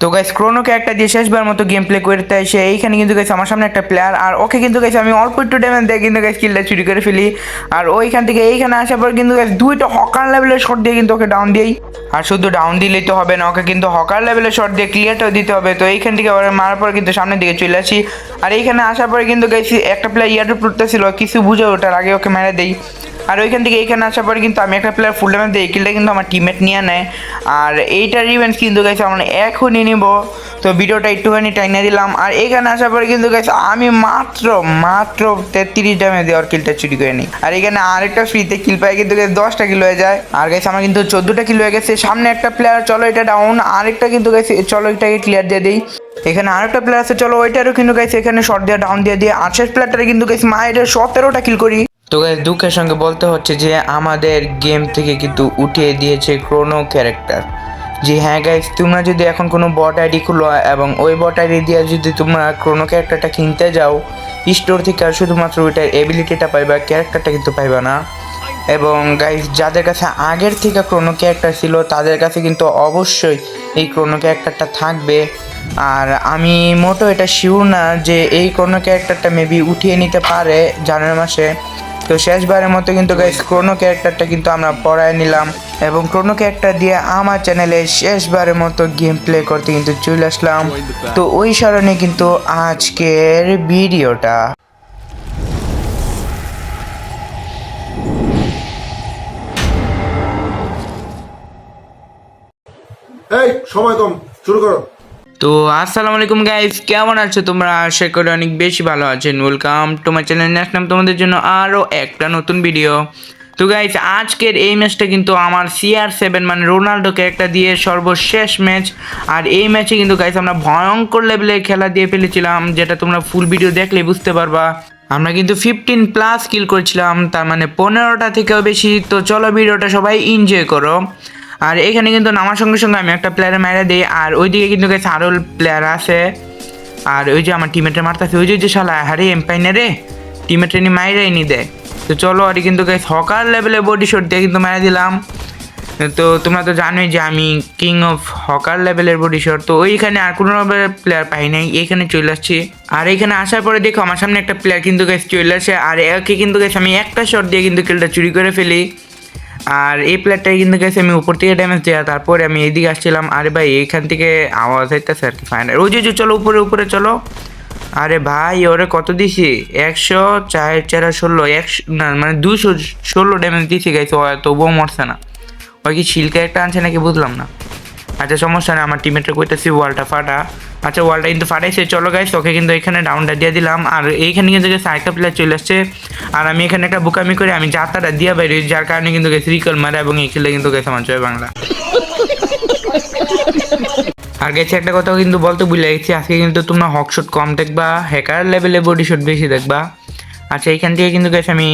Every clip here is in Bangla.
তো গাইস ক্রোনোকে একটা দিয়ে শেষবার মতো গেম প্লে করতে এসে এইখানে কিন্তু গাইছে আমার সামনে একটা প্লেয়ার আর ওকে কিন্তু গাইছে আমি অল্প একটু ড্যামেজ দিয়ে কিন্তু গাইস কিলটা চুরি করে ফেলি। আর ওইখান থেকে এইখানে আসার পর কিন্তু গাইস দুইটা হকার লেভেলের শট দিয়ে কিন্তু ওকে ডাউন দিই আর শুধু ডাউন দিলেই তো হবে না, ওকে কিন্তু হকার লেভেলের শট দিয়ে ক্লিয়ারটাও দিতে হবে। তো এইখান থেকে ওরা মারার পর কিন্তু সামনের দিকে চলে আসি। আর এইখানে আসার পরে কিন্তু গাইছি একটা প্লেয়ার ইয়ারড্রপ ছিল কিছু বুঝে ওটার আগে ওকে মেরে দেই। আর ওইখান থেকে এইখানে আসার পরে কিন্তু আমি একটা প্লেয়ার ফুল ড্যামেজ দিই এই কিলটা কিন্তু আমার টিমমেট নিয়ে নেয়। আর এইটার রিভেন্স কিন্তু গেছে আমরা এখনই নিব। তো ভিডিওটা একটুখানি টাইনে দিলাম। আর এখানে আসার পরে কিন্তু গেছে আমি মাত্র মাত্র তেত্রিশ ড্যামেজ দেওয়ার কিলটা চুরি করে নিই। আর এখানে আরেকটা ফ্রিতে কিল পাই কিন্তু গেছে দশটা কিল হয়ে যায়। আর গেছে আমার কিন্তু চোদ্দোটা কিল হয়ে গেছে। সামনে একটা প্লেয়ার চলো এটা ডাউন আরেকটা কিন্তু গেছে চলো এটাকে ক্লিয়ার দিয়ে দিই। এখানে আরেকটা প্লেয়ার আছে, চলো ওইটারও কিন্তু গেছে এখানে শর্ট দিয়ে ডাউন দিয়ে দিয়ে। আর শেষ প্লেয়ারটারে কিন্তু গেছে মায়ের সতেরোটা কিল করি। তো গাইস দুঃখের সঙ্গে বলতে হচ্ছে যে আমাদের গেম থেকে কিন্তু উঠিয়ে দিয়েছে ক্রোনো ক্যারেক্টার জি হ্যাঁ গাইস তোমরা যদি এখন কোনো বট আইডি খুলো এবং ওই বট আইডি দিয়ে যদি তোমরা ক্রোনো ক্যারেক্টারটা কিনতে যাও স্টোর থেকে আর শুধুমাত্র ওইটার এবিলিটিটা পাইবা ক্যারেক্টারটা কিন্তু পাইবা না। এবং গাইস যাদের কাছে আগের থেকে ক্রোনো ক্যারেক্টার ছিল, তাদের কাছে কিন্তু অবশ্যই এই ক্রোনো ক্যারেক্টারটা থাকবে। আর আমি মোটো এটা শিওর না যে এই ক্রোনো ক্যারেক্টারটা মেবি উঠিয়ে নিতে পারে জানুয়ারি মাসে। তো শেষবারের মতো কিন্তু গাইস ক্রোনো ক্যারেক্টারটা কিন্তু আমরা পড়ায় নিলাম এবং ক্রোনো ক্যারেক্টার দিয়ে আমার চ্যানেলে শেষবারের মতো গেম প্লে করতে কিন্তু চলে আসলাম। তো ওই কারণে কিন্তু আজকের ভিডিওটা। এই সময় কম শুরু করো। তো আসসালামু আলাইকুম গাইস কেমন আছো তোমরা? আশা করি অনেক বেশি ভালো আছেন। ওয়েলকাম টু মাই চ্যানেল আসলাম তোমাদের জন্য আরও একটা নতুন ভিডিও তো গাইস আজকের এই ম্যাচটা কিন্তু আমার সিআর সেভেন মানে রোনাল্ডোকে একটা দিয়ে সর্বশেষ ম্যাচ আর এই ম্যাচে কিন্তু গাইস আমরা ভয়ঙ্কর লেভেলে খেলা দিয়ে ফেলেছিলাম, যেটা তোমরা ফুল ভিডিও দেখলে বুঝতে পারবা। আমরা কিন্তু ফিফটিন প্লাস কিল করেছিলাম, তার মানে পনেরোটা থেকেও বেশি। তো চলো ভিডিওটা সবাই এনজয় করো। আর এখানে কিন্তু নামার সঙ্গে সঙ্গে আমি একটা প্লেয়ারে মেরে দিই, আর ওইদিকে কিন্তু গেছে আরও প্লেয়ার আছে। আর ওই যে আমার টিমেটে মারতেছে, ওই যে যে শালা হারে এম্পাইনে রে। টিমেটে নি মাইরাই নি দেয় তো চলো, আর কিন্তু গাইস হকার লেভেলে বডি শট দিয়ে কিন্তু মেরে দিলাম। তো তোমরা তো জানোই যে আমি কিং অফ হকার লেভেলের বডি শট তো ওইখানে আর কোনো প্লেয়ার পাই নাই, এইখানে চলে আসছি। আর এইখানে আসার পরে দেখো, আমার সামনে একটা প্লেয়ার কিন্তু গেছে চলে আসে, আর একে কিন্তু গেছে আমি একটা শট দিয়ে কিন্তু কিলটা চুরি করে ফেলি। আর এই প্লেয়ারটাই কিন্তু গেছে আমি উপর থেকে ড্যামেজ দেওয়া তারপরে আমি এইদিকে আসছিলাম। আরে ভাই এইখান থেকে আওয়াজ হইতেছে আর কি ফাইনাল ওই যে চলো উপরে উপরে চলো। আরে ভাই, ওরে কত দিছি? একশো চার চার ষোলো, একশো না মানে দুশো ষোলো ড্যামেজ দিছি গেছে তবুও মরছে না। ওই কি শিল্কে একটা আনছে নাকি বুঝলাম না। আচ্ছা সমস্যা নেই, আমার টিমেটটা কইতেছি ওয়ালটা ফাটা। আচ্ছা ওয়ালটা কিন্তু ফাটাইছে, চলো গাইস ওকে কিন্তু এখানে ডাউনটা দিয়ে দিলাম। আর এইখানে কিন্তু গেছে আরেকটা প্লেয়ার চলে আসছে। আর আমি এখানে একটা বুকামি করে, আমি যাত্রাটা দিয়ে বাইরে যার কারণে কিন্তু গেছে রিকল মারা এবং এই খেলে কিন্তু গেছে আমার বাংলা। আর গেছে একটা কথা কিন্তু বলতে ভুলে গেছি, আজকে কিন্তু তোমরা হকশট কম দেখবা হ্যাকার লেভেলে বডি শট বেশি দেখবা। আচ্ছা এইখান থেকে কিন্তু গেছে আমি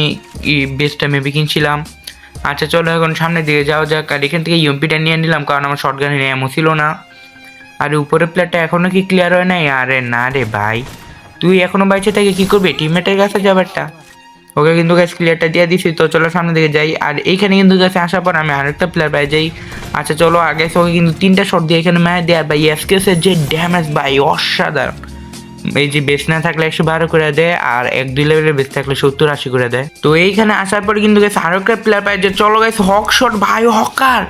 বেস্টটা মেবি কিনছিলাম। আচ্ছা চলো এখন সামনের দিকে যাওয়া যাক। আর এখান থেকে ইউপিটা নিয়ে নিলাম, কারণ আমার শর্ট গানে এমন ছিল না। আর উপরের প্লেটটা এখনও কি ক্লিয়ার হয় নাই? আরে না রে ভাই। তুই এখনও বাইচে থেকে কী করবি? টিমমেটের কাছে যাবারটা ওকে কিন্তু গ্যাস ক্লিয়ারটা দিয়ে দিছি, তো চলো সামনে দিকে যাই। আর এইখানে কিন্তু গ্যাসে আসার পর আমি আরেকটা প্লেয়ার পাই যাই। আচ্ছা চলো, আগে ওকে কিন্তু তিনটা শট দিয়ে এখানে ম্যাচ দেয়। আর ভাই এসকেসের যে ড্যামেজ ভাই, অসাধারণ। এই যে বেশ না থাকলে একশো বারো করে দেয় আর এক দুই লেভেলের বেশ থাকলে সত্তর আশি করে দেয় তো এইখানে আসার পরে কিন্তু গেছে আরো একটা প্লেয়ার পাই যে চলো গেছে হক শট ভাই হকার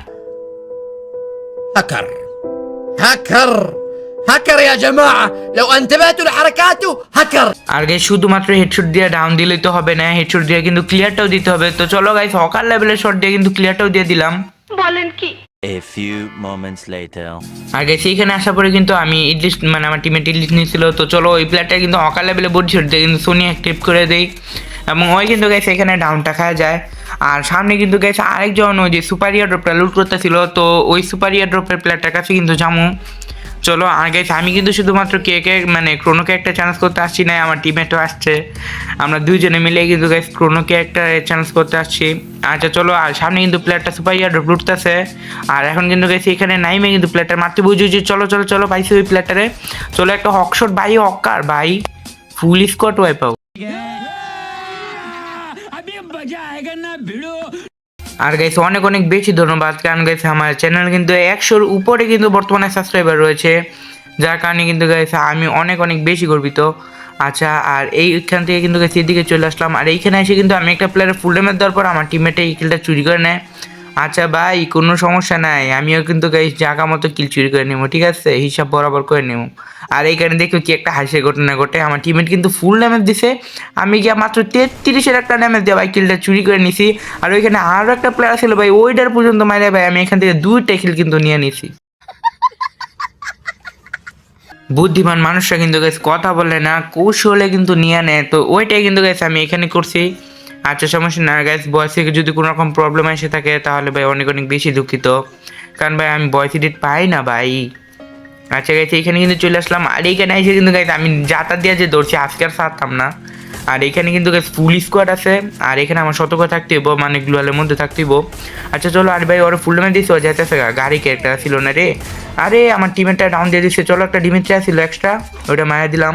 هكر هكر هكر يا جماعة لو انتبهتوا لحركاته هكر আর গাইস শুধুমাত্র হেডশট দিয়ে ডাউন দিলেই তো হবে না হেডশট দিয়ে কিন্তু ক্লিয়ারটাও দিতে হবে তো চলো গাইস হকার লেভেলের শট দিয়ে কিন্তু ক্লিয়ারটাও দিয়ে দিলাম বলেন কি A few moments later. আর গাইস এইখানে আসার পরে কিন্তু আমি ইডলিশ মানে আমার টিমের ইডলিশ নিয়েছিল তো চলো ওই প্লেয়ারটা কিন্তু অকাল লেভেলে বোর্ড ছেড়ে দেয় কিন্তু সোনি অ্যাক্টিভ করে দেই। এবং ওই কিন্তু গেছে এখানে ডাউনটা খাওয়া যায়। আর সামনে কিন্তু গেছে আরেকজন ওই যে সুপার ইয়ার ড্রপটা লুট করতেছিল, তো ওই সুপার ইয়ার ড্রপের প্লেয়ারটার কাছে কিন্তু জামু চলো, আর আমি কিন্তু শুধুমাত্র কে কে মানে ক্রোনোকে একটা চ্যালেঞ্জ করতে আসছি না, আমার টিমেটও আসছে। আমরা দুইজনে মিলে কিন্তু গাইস ক্রোনোকে একটা চ্যালেঞ্জ করতে আসছি। আচ্ছা চলো, আর সামনে কিন্তু প্লেয়ারটা সুপার ইয়ার লুটতেছে। আর এখন কিন্তু গেছি এখানে নাইমে কিন্তু প্লেয়ারটা মারতে বুঝি চলো চলো চলো পাইছি ওই প্লেয়ারটারে চলো, একটা হকশট ভাই, হকার, ভাই। ফুল স্কট ওয়াইপ আউট আর গাইস অনেক অনেক বেশি ধন্যবাদ। কারণ গাইস আমার চ্যানেল কিন্তু একশোর উপরে কিন্তু বর্তমানে সাবস্ক্রাইবার রয়েছে। যার কারণে কিন্তু গাইস আমি অনেক অনেক বেশি গর্বিত। আচ্ছা আর এইখান থেকে কিন্তু গাইস এদিকে চলে আসলাম। আর এইখানে এসে কিন্তু আমি একটা প্লেয়ারের ফুল ডেমের দেওয়ার পর আমার টিমমেটে এই খেলটা চুরি করে নেয়। আচ্ছা ভাই, কোনো সমস্যা নাই। আমিও কিন্তু জায়গা মতো কিল চুরি করে নেব, ঠিক আছে? হিসাব বরাবর করে নেব। আর এইখানে দেখো কি একটা হাসির ঘটনা ঘটে। আমার টিমমেট কিন্তু ফুল ড্যামেজ দিছে। আমি গিয়ে মাত্র তেত্রিশের একটা ড্যামেজ দিয়ে ভাই কিলটা চুরি করে নিছি। আর ওইখানে আরও একটা প্লেয়ার ছিল ভাই, ওইটার পর্যন্ত মাইরে ভাই আমি এখান থেকে দুইটা কিল কিন্তু নিয়ে নিছি। বুদ্ধিমান মানুষরা কিন্তু গেছে কথা বলে না, কৌশলে কিন্তু নিয়ে নেয়। তো ওইটাই কিন্তু গেছে আমি এখানে করছি। আচ্ছা সমস্যা না গ্যাস বয়স থেকে যদি কোনো রকম প্রবলেম এসে থাকে, তাহলে ভাই অনেক অনেক বেশি দুঃখিত। কারণ ভাই, আমি বয়স এডিট পাই না ভাই। আচ্ছা গেছে এখানে কিন্তু চলে আসলাম। আর এইখানে এসে কিন্তু গাইছে আমি যাতা দিয়ে যে দৌড়ছি, আজকে আর সারতাম না। আর এখানে কিন্তু গাইছে ফুল স্কোয়াড আছে। আর এখানে আমার সতর্ক থাকতে হইব মানে গ্লোয়ালের মধ্যে থাকতে হইব। আচ্ছা চলো, আর ভাই, ওরা ফুল দিচ্ছে ও যাইতেছে। গাড়ি ক্যারেক্টার ছিল না রে। আরে, আমার টিমেরটা ডাউন দিয়ে দিচ্ছে চলো, একটা ডিমিট্রিয়া ছিল এক্সট্রা ওইটা মায়া দিলাম।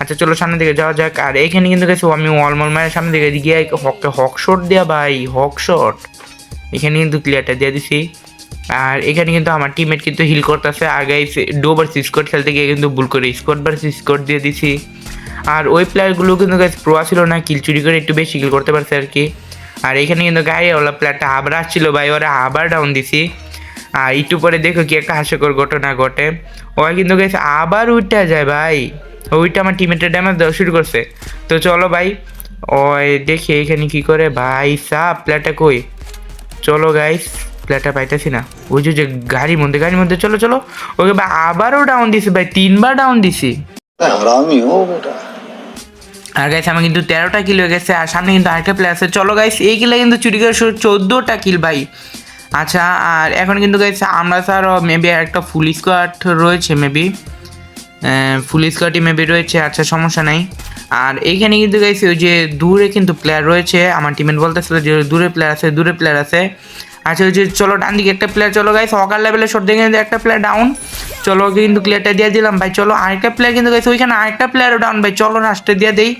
আচ্ছা চলো সামনের দিকে যাওয়া যাক। আর এখানে কিন্তু গেছে, আমি ওয়ালমল মায়ের সামনে দিকে গিয়ে হককে হক শট দেওয়া ভাই, হক শট এখানে কিন্তু ক্লিয়ারটা দিয়ে দিছি। আর এখানে কিন্তু আমার টিমমেট কিন্তু হিল করতেছে। আগে ডো ভার্সেস স্কোয়াড খেলতে গিয়ে কিন্তু ভুল করে স্কোয়াড ভার্সেস স্কোয়াড দিয়ে দিছি। আর ওই প্লেয়ারগুলো কিন্তু গাছ প্রো ছিল না কিল চুরি করে একটু বেশি কিল করতে পারছে আর কি আর এখানে কিন্তু গাড়িওয়ালা প্লেয়ারটা আবার আসছিল, ভাই, ওরা আবার ডাউন দিছি। আর একটু পরে দেখো কি একটা হাস্যকর ঘটনা ঘটে। ওরা কিন্তু গেছে আবার উঠতে যায়, ভাই। ওইটা আমার টিমেটের ড্যামেজ দেওয়া শুরু করছে। তো চলো ভাই ওই দেখি এখানে কি করে। ভাই সাপ প্ল্যাটা কই? চলো গাইস প্ল্যাটা পাইতেছি না। ওই যে গাড়ির মধ্যে গাড়ির মধ্যে চলো চলো। ওকে ভাই আবারও ডাউন দিছি ভাই তিনবার ডাউন দিছি। আর গাইছে আমার কিন্তু তেরোটা কিল হয়ে গেছে আর সামনে কিন্তু আরেকটা প্লেয়ার আছে। চলো গাইস এই কিলা কিন্তু চুরি করে চোদ্দোটা কিল ভাই। আচ্ছা আর এখন কিন্তু গাইছে আমরা স্যার মেবি একটা ফুল স্কোয়াড রয়েছে মেবি ফুল স্কোয়াডই মেবি রয়েছে আচ্ছা সমস্যা নাই। আর এইখানে কিন্তু গাইস ওই যে দূরে কিন্তু প্লেয়ার রয়েছে, আমার টিমের বলতেছিল যে দূরে প্লেয়ার আছে, দূরে প্লেয়ার আছে। আচ্ছা ওই যে চলো ডান দিকে একটা প্লেয়ার চলো গাইস হকার লেভেলে শট কিন্তু একটা প্লেয়ার ডাউন চলো ওকে কিন্তু ক্লিয়ারটা দিয়ে দিলাম, ভাই, চলো আরেকটা প্লেয়ার কিন্তু গাইস ওইখানে আরেকটা প্লেয়ারও ডাউন ভাই, চলো রাস্টে দিয়ে দেই।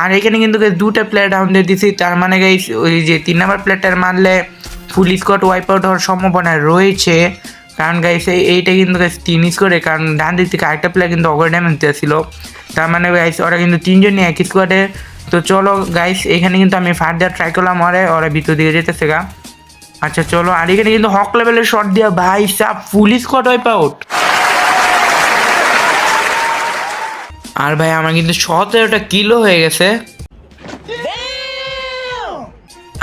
আর এখানে কিন্তু দুটো প্লেয়ার ডাউন দিয়ে দিছি, তার মানে গাইস ওই যে তিন নাম্বার প্লেয়ারটার মারলে ফুল স্কোয়াড ওয়াইপ আউট হওয়ার সম্ভাবনা রয়েছে। কারণ গাইস এইটা কিন্তু গাইস তিন স্কোয়াডে কারণ ডান দিক থেকে আরেকটা প্লেয়ার কিন্তু অগর ড্যামেজ দিয়েছিল তার মানে গাইস ওরা কিন্তু তিনজনই এক স্কোয়াডে তো চলো গাইস এখানে কিন্তু আমি ফার দেওয়ার ট্রাই করলাম ওরে, ওরা ভিতর দিকে যেতেছে গা। আচ্ছা চলো, আর এখানে কিন্তু হক লেভেলের শট দিয়া ভাই সাপ ফুল স্কোয়াড ওয়াইপ আউট আর ভাই, আমার কিন্তু সতেরোটা কিলো হয়ে গেছে।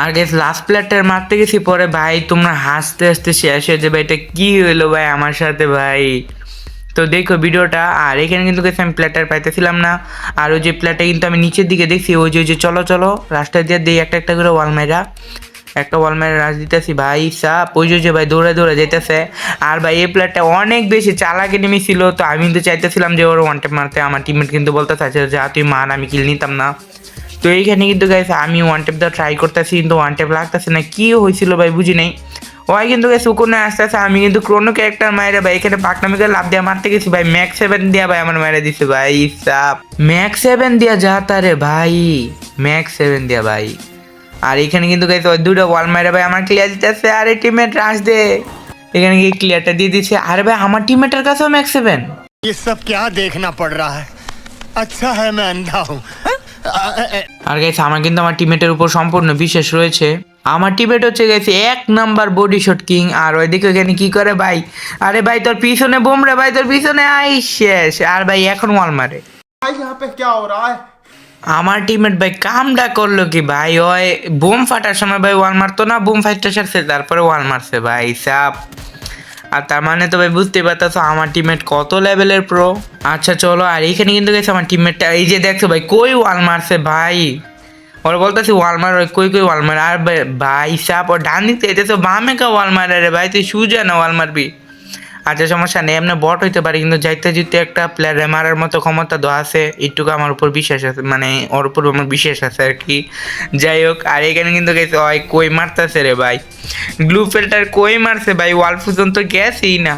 আর গেছ লাস্ট প্লেয়ারটার মারতে গেছি, পরে ভাই তোমরা হাসতে হাসতে শেষ হয়ে যাবে, এটা কি হইল ভাই আমার সাথে ভাই? তো দেখো ভিডিওটা, আর এখানে কিন্তু আমি প্লেটার পাইতেছিলাম না। আর ওই যে প্লেটটা কিন্তু আমি নিচের দিকে দেখছি, ওই যে ওই যে, চলো চলো, রাস্তা দিয়ে দিই, একটা একটা করে ওয়াল মেরা একটা ওয়াল মেরে রাজ দিতেছি, ভাই সাপ, ওই যে ভাই দৌড়ে দৌড়ে যেতেছে আর ভাই এই প্লেয়ারটা অনেক বেশি চালাকি নেমেছিল তো আমি কিন্তু চাইতেছিলাম যে ওর ওয়ান টেপ মারতে, আমার টিমমেট কিন্তু বলতে চাইছে যা, তুই মার, আমি কিল নিতাম না। তো এইখানে কিন্তু গাইছে আমি ওয়ান টেপ দেওয়া ট্রাই করতেছি কিন্তু ওয়ান টেপ লাগতেছে না কি হয়েছিল ভাই বুঝি নাই ওই কিন্তু গেছে কোনে আস্তে আস্তে আমি কিন্তু ক্রোনো ক্যারেক্টার মাইরে ভাই এখানে পাকনামি করে লাভ দিয়ে মারতে গেছি ভাই ম্যাক্স সেভেন দিয়া ভাই আমার মাইরে দিছে ভাই সাপ ম্যাক্স সেভেন দিয়া যা তারে ভাই ম্যাক্স সেভেন দিয়া ভাই আর এখানে কিন্তু গাইছে ওই দুটো ওয়াল মাইরে ভাই আমার ক্লিয়ার দিতেছে আরে টিমমেট রাশ দে এখানে গিয়ে ক্লিয়ারটা দিয়ে দিচ্ছে আরে ভাই আমার টিমমেটের কাছেও ম্যাক্স সেভেন ये सब क्या देखना पड़ रहा है अच्छा है मैं अंधा हूँ আর গাইছে আমার কিন্তু আমার টিমেটের উপর সম্পূর্ণ বিশ্বাস রয়েছে। আমার টিমেট হচ্ছে গেছে এক নাম্বার বডি শট কিং আর ওইদিকে ওখানে কি করে ভাই? আরে ভাই তোর পিছনে বোম রে ভাই তোর পিছনে আই শেষ। আর ভাই এখন ওয়াল মারে। আমার টিমেট ভাই কামটা করল কি ভাই? ওই বোম ফাটার সময় ভাই ওয়াল মারতো না বোম ফাইটটা সারছে তারপরে ওয়াল মারছে ভাই সাপ। আর তার মানে তো ভাই বুঝতে পারতো আমার টিমমেট কত লেভেলের প্রো আচ্ছা চলো, আর এইখানে কিন্তু গেছে আমার টিমমেটটা এই যে দেখছ ভাই, কই ওয়াল মারছে ভাই? ওরা বলতেছে ওয়াল মার, ওই কই কই ওয়াল মার? আর ভাই- সাপ ও ডান দিক থেকে তো বামে কা ওয়াল মারে রে ভাই? তুই সুজা না ওয়াল মারবি? আচ্ছা সমস্যা নেই, এমনি বট হইতে পারে, কিন্তু যাইতে যেতে একটা প্লেয়ারে মারার মতো ক্ষমতা দেওয়া আছে, এইটুকু আমার উপর বিশ্বাস আছে মানে ওর উপর আমার বিশ্বাস আছে আর কি। যাই হোক, আর এখানে কিন্তু গেছে ওই কই মারতেছে রে ভাই? গ্লু ফিল্টার কই মারছে ভাই? ওয়াল ফুজন তো গেছেই না।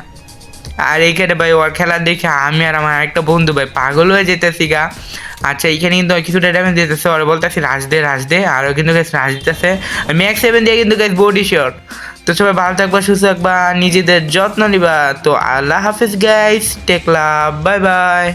আর এইখানে ভাই, ওর খেলা দেখে আমি আর আমার একটা বন্ধু ভাই পাগল হয়ে যেতেছি গা। আচ্ছা এইখানে কিন্তু কিছুটা ড্যামেজ দিতেছে আর বলতেছি, রাজ দে রাজ দে। আরও কিন্তু গাছ রাজ দিতেছে। ম্যাক্স সেভেন দিয়ে কিন্তু গাছ বডি শট তো সবাই ভালো থাকবা, সুস্থ থাকবা, নিজেদের যত্ন নিবা। তো আল্লাহ হাফিজ গাইস টেকলা বাই বাই